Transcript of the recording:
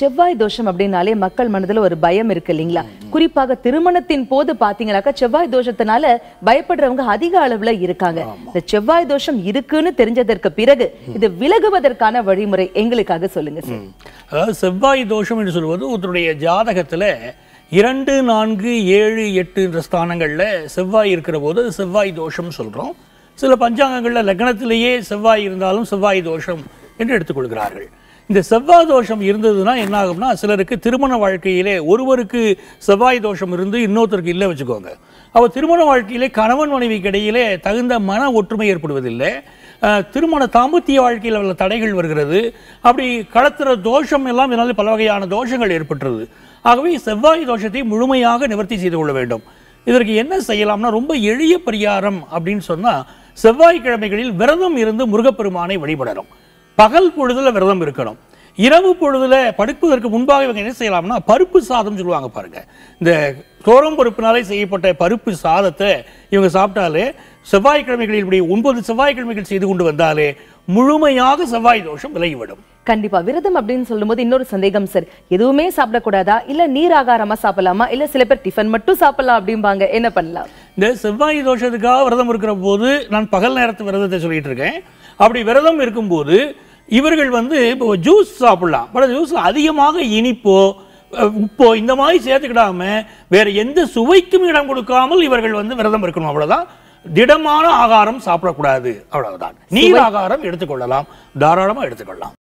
செவ்வாய் தோஷம் அப்படின்னாலே மக்கள் மனதுல ஒரு பயம் இருக்கு இல்லைங்களா? குறிப்பாக திருமணத்தின் போது பாத்தீங்கன்னாக்கா செவ்வாய் தோஷத்தினால பயப்படுறவங்க அதிக அளவுல இருக்காங்க. இந்த செவ்வாய் தோஷம் இருக்குன்னு தெரிஞ்சதற்கு பிறகு இது விலகுவதற்கான வழிமுறை எங்களுக்காக சொல்லுங்க சார். அதாவது செவ்வாய் தோஷம் என்று சொல்வது ஒருத்தருடைய ஜாதகத்துல இரண்டு நான்கு ஏழு எட்டு என்ற ஸ்தானங்கள்ல செவ்வாய் இருக்கிற போது செவ்வாய் தோஷம் சொல்றோம். சில பஞ்சாங்கங்கள்ல லக்னத்திலேயே செவ்வாய் இருந்தாலும் செவ்வாய் தோஷம் என்று எடுத்துக்கொள்கிறார்கள். இந்த செவ்வாய் தோஷம் இருந்ததுன்னா என்ன ஆகும்னா சிலருக்கு திருமண வாழ்க்கையிலே ஒருவருக்கு செவ்வாய் தோஷம் இருந்து இன்னொருத்தருக்கு இல்லை வச்சுக்கோங்க. அப்போ திருமண வாழ்க்கையிலே கணவன் மனைவிக்கு இடையிலே தகுந்த மன ஒற்றுமை ஏற்படுவதில்லை. திருமண தாம்பத்திய வாழ்க்கையில் உள்ள தடைகள் வருகிறது. அப்படி களத்துற தோஷம் எல்லாம் இதனால் பல வகையான தோஷங்கள் ஏற்பட்டுறது ஆகவே செவ்வாய் தோஷத்தை முழுமையாக நிவர்த்தி செய்து கொள்ள வேண்டும். இதற்கு என்ன செய்யலாம்னா ரொம்ப எளிய பரிகாரம் அப்படின்னு சொன்னால் செவ்வாய்க்கிழமைகளில் விரதம் இருந்து முருகப்பெருமானை வழிபடணும். பகல் பொழுதுல விரதம் இருக்கணும். இரவு பொழுதுல படுப்பதற்கு முன்பாக இவங்க என்ன செய்யலாம்னா பருப்பு சாதம் சொல்லுவாங்க பாருங்க. இந்த தோரம் பருப்பினாலே செய்யப்பட்ட பருப்பு சாதத்தை இவங்க சாப்பிட்டாலே செவ்வாய்க்கிழமைகளில் இப்படி ஒன்பது செவ்வாய்க்கிழமைகள் செய்து கொண்டு வந்தாலே முழுமையாக செவ்வாய் தோஷம் விலகிவிடும் கண்டிப்பா. விரதம் அப்படின்னு சொல்லும்போது இன்னொரு சந்தேகம் சார் எதுவுமே சாப்பிடக்கூடாதா? இல்ல நீர் ஆகாரமா சாப்பிடலாமா? இல்ல சில பேர் டிஃபன் மட்டும் சாப்பிடலாம் அப்படிம்பாங்க. என்ன பண்ணலாம்? இந்த செவ்வாய் தோஷத்துக்காக விரதம் இருக்கிற போது நான் பகல் நேரத்து விரதத்தை சொல்லிட்டு இருக்கேன். அப்படி விரதம் இருக்கும்போது இவர்கள் வந்து இப்போ ஜூஸ் சாப்பிடலாம். பட் ஜூஸ்ல அதிகமாக இனிப்போ உப்போ இந்த மாதிரி சேர்த்துக்கிடாம வேற எந்த சுவைக்கும் இடம் கொடுக்காமல் இவர்கள் வந்து விரதம் இருக்கணும். அவ்வளவுதான். திடமான ஆகாரம் சாப்பிடக்கூடாது. அவ்வளவுதான். நீர் ஆகாரம் எடுத்துக்கொள்ளலாம். தாராளமா எடுத்துக்கொள்ளலாம்.